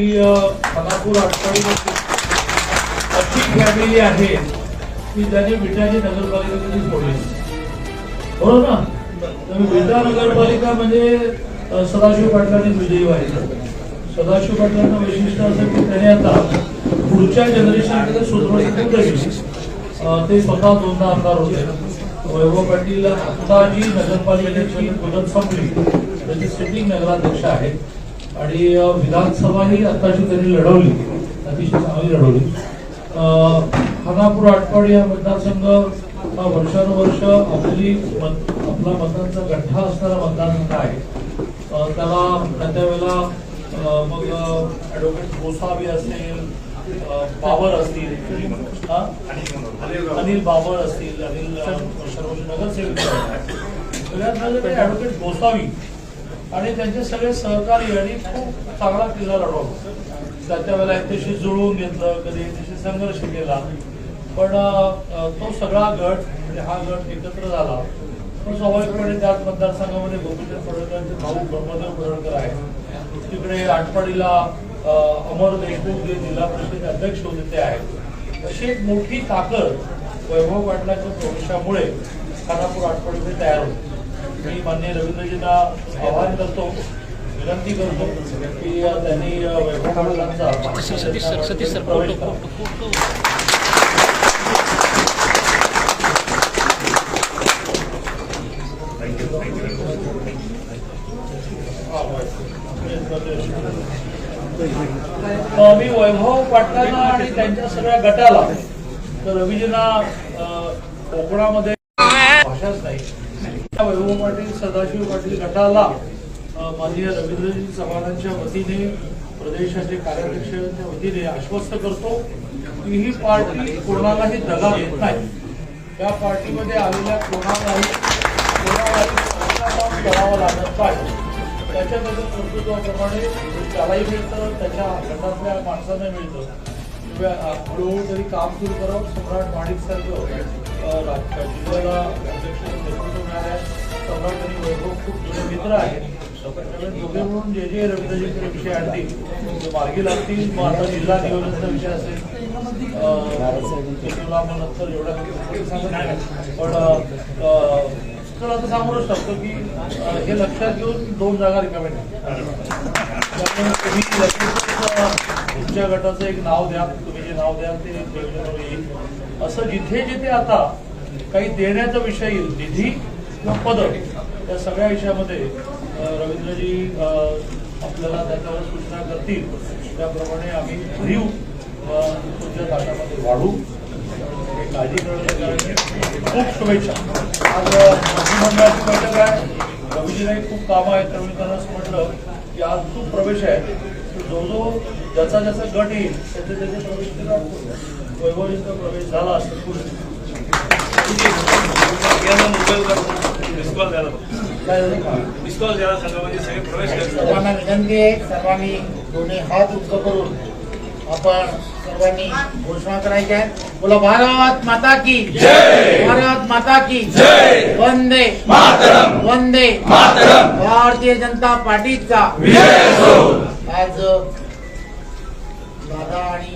कोल्हापूर आठवडीमध्ये अशी फॅमिली आहे की ज्यांनी विटाची नगरपालिका सोडली. बरोबर ना? तर विटा नगरपालिका म्हणजे सदाशिव पाटलांनी विजयी व्हायचं. सदाशिव पाटलांना वैशिष्ट्य असं की त्याने आता पुढच्या जनरेशनकडे सुधारणी ते स्वतः दोनदा आमदार होते. वैभव पाटील आता जी नगरपालिकेची मुदत संपली त्याची सिटिंग नगराध्यक्ष आहेत. आणि विधानसभा ही आताची त्यांनी लढवली. अतिशय चांगली लढवली. खानापूर आटपाडी हा मतदारसंघ हा वर्षानुवर्ष आपली मत आपला मतांचा गठ्ठा असणारा मतदारसंघ आहे. त्याला त्या त्यावेळेला मग ऍडव्होकेट गोसावी असेल बाबर असतील अनिल बाबर असतील अनिल अ, सर्वोच्च नगरसेवक सगळ्यात ऍडव्होकेट गोसावी. आणि त्यांचे सगळे सहकार्य आणि खूप चांगला किल्ला लढवला. त्याच्या वेळेला एकट्याशी जुळवून घेतलं कधी एकट्याशी संघर्ष केला. पण तो सगळा गट म्हणजे हा गट एकत्र झाला. पण स्वाभाविकपणे त्याच मतदारसंघामध्ये गोपीचंद फडणकरांचे भाऊ ब्रह्मदेव फडणकर आहे तिकडे आटपाडीला अमर देशमुख जे जिल्हा परिषदेचे अध्यक्ष होते ते आहेत. अशी एक मोठी ताकद वैभव पाटलाच्या प्रवेशामुळे खानापूर आटपाडीमध्ये तयार होते. मी मान्य रवींद्रजींना आवाहन करतो विनंती करतो की त्यांनी मी वैभव पाटलांना आणि त्यांच्या सगळ्या गटाला तर रवीजींना कोकणामध्ये भाषाच नाही. वैभव पाटील सदाशिव पाटील गटाला माननीय रवींद्रजी चव्हाणांच्या वतीने प्रदेशाचे कार्याध्यक्षांच्या वतीने आश्वस्त करतो की ही पार्टी कोणालाही दगा देत नाही. त्या पार्टीमध्ये आलेल्या कोणालाही कोणालाही करावं लागत नाही. त्याच्या त्याच्या कर्तृत्वाप्रमाणे त्यालाही मिळतं त्याच्या गटातल्या माणसांना मिळतं. किंवा हळूहळू तरी काम सुरू करावं सम्राट माणिक सारखं जिल्ह्याला अध्यक्ष सम्राट आणि वैभव खूप जुने मित्र आहेत. त्यामुळे दोघे म्हणून जे जे रवींद्रजींचे विषय आणतील ते मार्गी लागतील. मग आता जिल्हा नियोजनाचा विषय असेल नंतर एवढा पण तर आता सांगूनच टाकतो की हे लक्षात घेऊन दोन जागा रिकामेंट तुमच्या गटाचं एक नाव द्या तुम्ही जे नाव द्याल ते येईल. असं जिथे जिथे आता काही देण्याचा विषय येईल निधी किंवा पद या सगळ्या विषयामध्ये रवींद्रजी आपल्याला त्याच्यावर सूचना करतील. त्याप्रमाणे आम्ही भरीव तुमच्या ताटामध्ये वाढू. काळजी करण्याच्या खूप शुभेच्छा. आज मंत्रिमंडळाची बैठक आहे. रवीजीला खूप कामं आहेत. रवी त्यांना म्हटलं की आज खूप प्रवेश आहे. जो जो ज्याचा ज्याचा गट येईल त्याचे त्याचे प्रवेश केला वैभवीचा प्रवेश झाला असं मिसकॉल द्यायला काय झालं? का? मिसकॉल द्यायला संघामध्ये सगळे प्रवेश करतात. सर्वांना विनंती आहे सर्वांनी दोन्ही हात उच्च करून आपण सर्वांनी घोषणा करायची आहे बोला भारत माता की भारत माता की वंदे वंदे भारतीय जनता पार्टीचा आज दादा आणि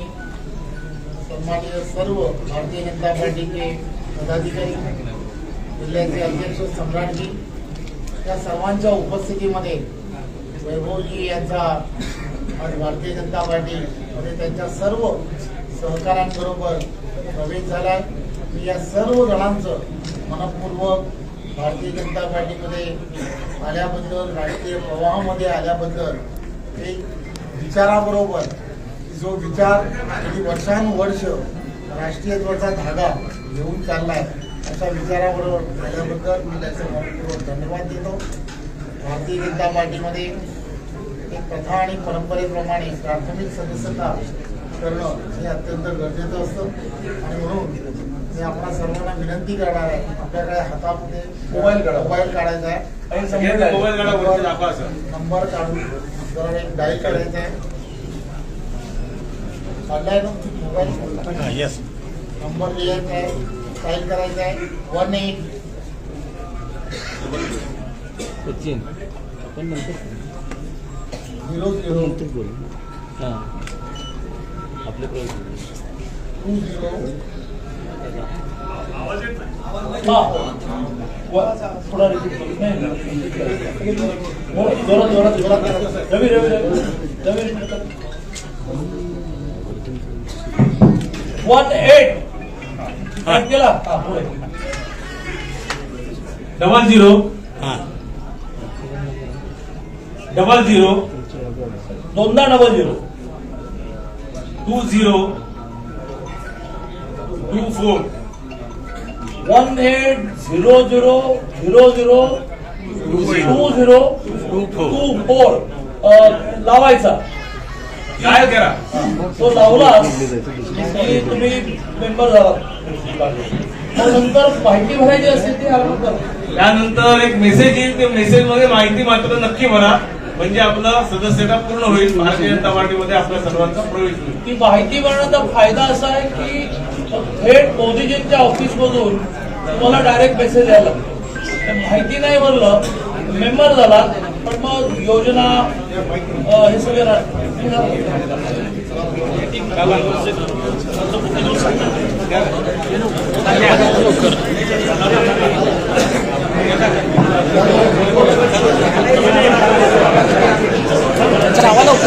सन्माननीय सर्व भारतीय जनता पार्टीचे पदाधिकारी जिल्ह्याचे अध्यक्ष सम्राटजी या सर्वांच्या उपस्थितीमध्ये वैभवजी यांचा आज भारतीय जनता पार्टी आणि त्यांच्या सर्व सहकाऱ्यांबरोबर प्रवेश झालाय. मी या सर्व जणांचं मनपूर्वक भारतीय जनता पार्टीमध्ये आल्याबद्दल राजकीय प्रवाहामध्ये आल्याबद्दल एक विचाराबरोबर जो विचार गेली वर्षानुवर्ष राष्ट्रीयत्वाचा धागा घेऊन चाललाय अशा विचाराबरोबर आल्याबद्दल मी त्याचं मनपूर्वक धन्यवाद देतो. भारतीय जनता पार्टीमध्ये एक प्रथा आणि परंपरेप्रमाणे प्राथमिक सदस्यता करणं हे अत्यंत गरजेचं असतं. आणि म्हणून मी आपल्या सर्वांना विनंती करणार आहे आपल्याकडे हातामध्ये मोबाईल. मोबाईल काढायचा आहे. नंबर काढून जरा एक डायल करायचा आहे. काढलाय ना? मोबाईल? येस नंबर लिहायचा आहे टाईप करायचा आहे. वन एट नंतर झिरो झिरो आपले टू हा. थोडा रिपीट करू. नाही नाही. हो, जोरात जोरात जोरात रवी रवी रवी. रवी repeat कर. वन एट केला? हा डबल झिरो डबल झिरो दोनदा double zero two zero two four one eight zero zero zero zero two zero two four लावायचा. डायल करा? तो लावला. की तुम्ही मेंबर झाला. नंतर माहिती भरायची असेल ती त्यानंतर एक मेसेज येईल. ते मेसेजमध्ये माहिती मात्र नक्की भरा. म्हणजे आपलं सदस्यता पूर्ण होईल. भारतीय जनता पार्टीमध्ये आपल्या सर्वांचा प्रवेश होईल. ती माहिती भरण्याचा फायदा असा आहे की थेट मोदीजींच्या ऑफिस मधून तुम्हाला डायरेक्ट मेसेज यायला माहिती नाही भरलं मेंबर झाला पण मग योजना हे सगळे 나와 놓고.